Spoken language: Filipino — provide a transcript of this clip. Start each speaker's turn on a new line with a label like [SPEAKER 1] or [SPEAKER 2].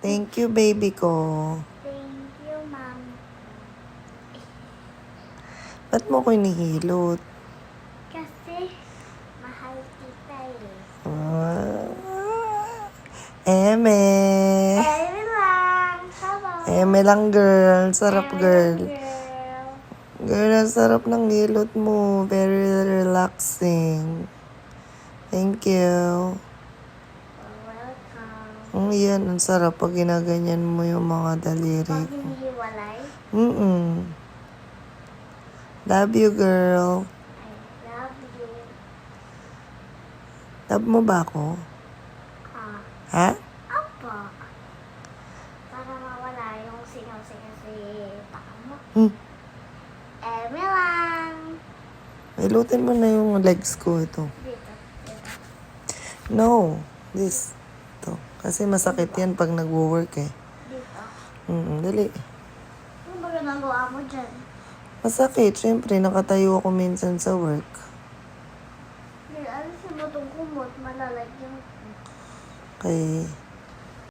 [SPEAKER 1] Thank you, baby ko.
[SPEAKER 2] Thank you, ma'am.
[SPEAKER 1] Ba't mo ko hinihilot?
[SPEAKER 2] Kasi, mahal kita eh.
[SPEAKER 1] Ah. Eme.
[SPEAKER 2] Eme lang. Hello.
[SPEAKER 1] Eme lang, girl. Sarap,
[SPEAKER 2] Eme
[SPEAKER 1] girl.
[SPEAKER 2] lang, girl.
[SPEAKER 1] Girl, ang sarap ng hilot mo. Very relaxing. Thank you. Ang yan, ang sarap pag ginaganyan mo yung mga daliri
[SPEAKER 2] Pag
[SPEAKER 1] ko.
[SPEAKER 2] hinihiwalay,
[SPEAKER 1] Mm-mm. Love you, girl.
[SPEAKER 2] I love you.
[SPEAKER 1] Love mo ba ako?
[SPEAKER 2] Ah,
[SPEAKER 1] Ha?
[SPEAKER 2] opo. Para mawala yung singaw-singaw sa paa mo.
[SPEAKER 1] Hmm.
[SPEAKER 2] Eme lang.
[SPEAKER 1] Ilutin mo na yung legs ko ito.
[SPEAKER 2] Dito. Dito.
[SPEAKER 1] No. This. Ito. Kasi masakit yan pag nagwo-work eh.
[SPEAKER 2] Dito.
[SPEAKER 1] Mm dali.
[SPEAKER 2] Ano ba ginagawa mo dyan?
[SPEAKER 1] Masakit. Siyempre, nakatayo ako minsan sa work.
[SPEAKER 2] Alisin mo itong kumot. Malalagyan ko.
[SPEAKER 1] Kay